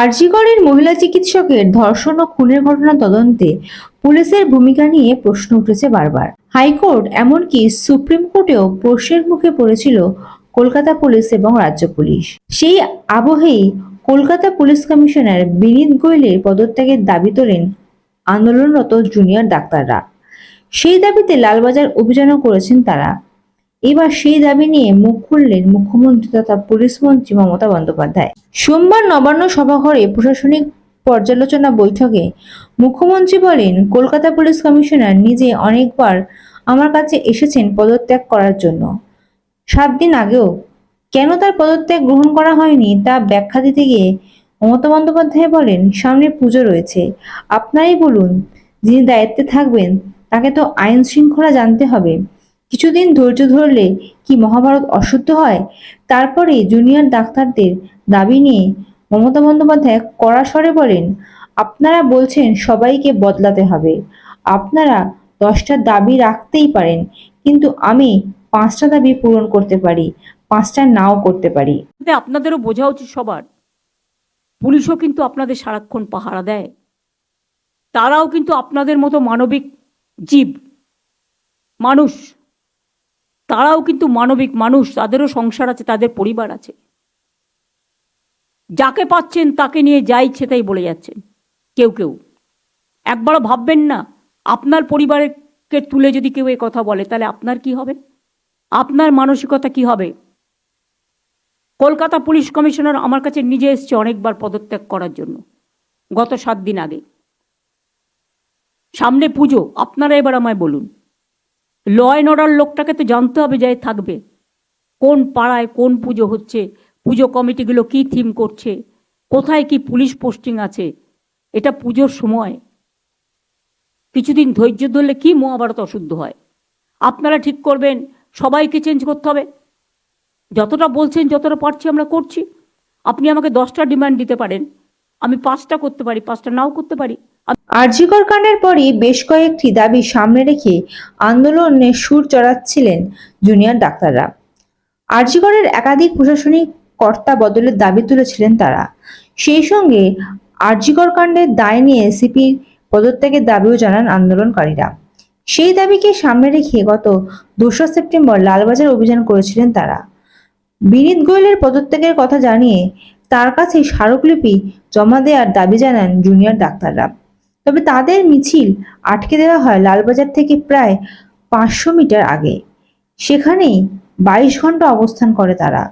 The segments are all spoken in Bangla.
আরজিগড়ের মহিলা চিকিৎসকের ধর্ষণ ও খুনের ঘটনা তদন্তে পুলিশের ভূমিকা নিয়ে প্রশ্ন উঠেছে বারবার। হাইকোর্ট এমনকি সুপ্রিম কোর্টেও প্রশ্নের মুখে পড়েছিল কলকাতা পুলিশ এবং রাজ্য পুলিশ। সেই আবহেই কলকাতা পুলিশ কমিশনার বিনীত গোয়েলের পদত্যাগের দাবি তোলেন আন্দোলনরত জুনিয়র ডাক্তাররা। সেই দাবিতে লালবাজার অভিযানও করেছেন তারা। এবার সেই দাবি নিয়ে মুখ খুললেন মুখ্যমন্ত্রী তথা পুলিশ মন্ত্রী মমতা বন্দ্যোপাধ্যায়। সোমবার নবান্ন সভাঘরে প্রশাসনিক পর্যালোচনা বৈঠকে মুখ্যমন্ত্রী বলেন, কলকাতা পুলিশ কমিশনার নিজে অনেকবার আমার কাছে এসেছেন পদত্যাগ করার জন্য। সাত দিন আগেও কেন তার পদত্যাগ গ্রহণ করা হয়নি তা ব্যাখ্যা দিতে গিয়ে মমতা বন্দ্যোপাধ্যায় বলেন, সামনে পুজো রয়েছে। আপনারাই বলুন, যিনি দায়িত্বে থাকবেন তাকে তো আইন শৃঙ্খলা জানতে হবে। কিছুদিন ধৈর্য ধরলে কি মহাভারত অশুদ্ধ হয়? তারপরে জুনিয়র ডাক্তারদের দাবি নিয়ে মমতা বন্দ্যোপাধ্যায় কড়া স্বরে বলেন, আপনারা বলছেন সবাইকে বদলাতে হবে। আপনারা দশটা দাবি রাখতেই পারেন, কিন্তু আমি পাঁচটা দাবি পূরণ করতে পারি, পাঁচটা নাও করতে পারি। আপনাদেরও বোঝা উচিত সবার। পুলিশও কিন্তু আপনাদের সারাক্ষণ পাহারা দেয়। তারাও কিন্তু আপনাদের মতো মানবিক জীব, মানুষ। তারাও কিন্তু মানবিক মানুষ, তাদেরও সংসার আছে, তাদের পরিবার আছে। যাকে পাচ্ছেন তাকে নিয়ে যা ইচ্ছে তাই বলে যাচ্ছেন, কেউ কেউ। একবারও ভাববেন না, আপনার পরিবারকে তুলে যদি কেউ এ কথা বলে, তাহলে আপনার কি হবে? আপনার মানসিকতা কি হবে? কলকাতা পুলিশ কমিশনার আমার কাছে নিজে এসছে অনেকবার পদত্যাগ করার জন্য, গত সাত দিন আগে। সামনে পুজো, আপনারা এবার আমায় বলুন। ল অ্যান্ড অর্ডার লোকটাকে তো জানতে হবে যে থাকবে। কোন পাড়ায় কোন পুজো হচ্ছে, পুজো কমিটিগুলো কি থিম করছে, কোথায় কি পুলিশ পোস্টিং আছে, এটা পুজোর সময়। কিছুদিন ধৈর্য ধরলে কি মহাভারত অশুদ্ধ হয়? আপনারা ঠিক করবেন, সবাইকে চেঞ্জ করতে হবে। যতটা বলছেন, যতটা পারছি আমরা করছি। আপনি আমাকে দশটা ডিমান্ড দিতে পারেন। আমি পাঁচটা করতে পারি, পাঁচটা নাও করতে পারি। আরজিকর কাণ্ডের পরই বেশ কয়েকটি দাবি সামনে রেখে আন্দোলনে সুর চড়াচ্ছিলেন জুনিয়র ডাক্তাররা। আরজিকরের একাধিক প্রশাসনিক কর্তা বদলের দাবি তুলেছিলেন তারা। সেই সঙ্গে আরজিকর কাণ্ডের দায় নিয়ে সিপির পদত্যাগের দাবিও জানান আন্দোলনকারীরা। সেই দাবিকে সামনে রেখে গত দোসরা সেপ্টেম্বর লালবাজার অভিযান করেছিলেন তারা। বিনীত গোয়েলের পদত্যাগের কথা জানিয়ে তার কাছে স্মারকলিপি জমা দেওয়ার দাবি জানান জুনিয়র ডাক্তাররা। তবে তাদের মিছিল আটকে দেওয়া হয় লালবাজার থেকে প্রায় পাঁচশো মিটার আগে। সেখানেই বাইশ ঘণ্টা অবস্থান করে তারা।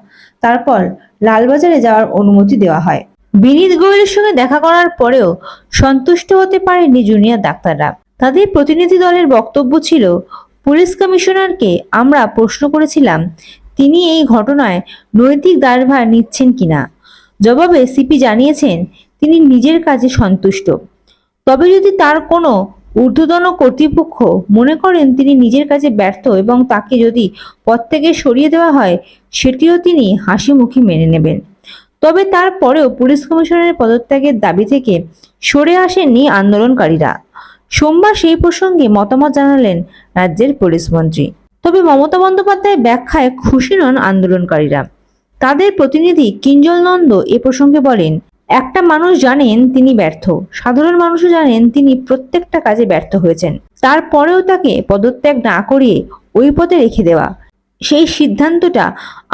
তারপর লালবাজারে যাওয়ার অনুমতি দেওয়া হয়। বিনীত গোয়েলের সঙ্গে দেখা করার পরেও সন্তুষ্ট হতে পারেনি জুনিয়র ডাক্তাররা। তাদের প্রতিনিধি দলের বক্তব্য ছিল, পুলিশ কমিশনারকে আমরা প্রশ্ন করেছিলাম, তিনি এই ঘটনায় নৈতিক দায়ভার নিচ্ছেন কিনা? জবাবে সিপি জানিয়েছেন, তিনি নিজের কাজে সন্তুষ্ট। তবে যদি তার কোনো ঊর্ধ্বতন কর্তৃপক্ষ মনে করেন তিনি নিজের কাজে ব্যর্থ এবং তাকে যদি পদ থেকে সরিয়ে দেওয়া হয়, সেটিও তিনি হাসি মুখে মেনে নেবেন। তবে তারপরেও পুলিশ কমিশনারের পদত্যাগের দাবি থেকে সরে আসেননি আন্দোলনকারীরা। সোমবার সেই প্রসঙ্গে মতামত জানালেন রাজ্যের পুলিশ মন্ত্রী। তবে মমতা বন্দ্যোপাধ্যায় ব্যাখ্যায় খুশি নন আন্দোলনকারীরা। তাদের প্রতিনিধি কিঞ্জল নন্দ এ প্রসঙ্গে বলেন, একটা মানুষ জানেন তিনি ব্যর্থ। সাধারণ মানুষও জানেন তিনি প্রত্যেকটা কাজে ব্যর্থ হয়েছেন। তারপরেও তাকে পদত্যাগ না করিয়ে ওই পথে রেখে দেওয়া। সেই সিদ্ধান্তটা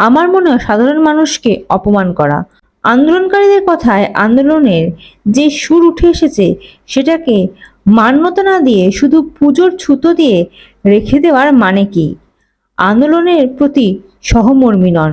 আমার মনে সাধারণ মানুষকে অপমান করা। আন্দোলনকারীদের কথায় আন্দোলনের যে সুর উঠে এসেছে, সেটাকে মান্যতা না দিয়ে শুধু পুজোর ছুতো দিয়ে রেখে দেওয়ার মানে কি? আন্দোলনের প্রতি সহমর্মী নন।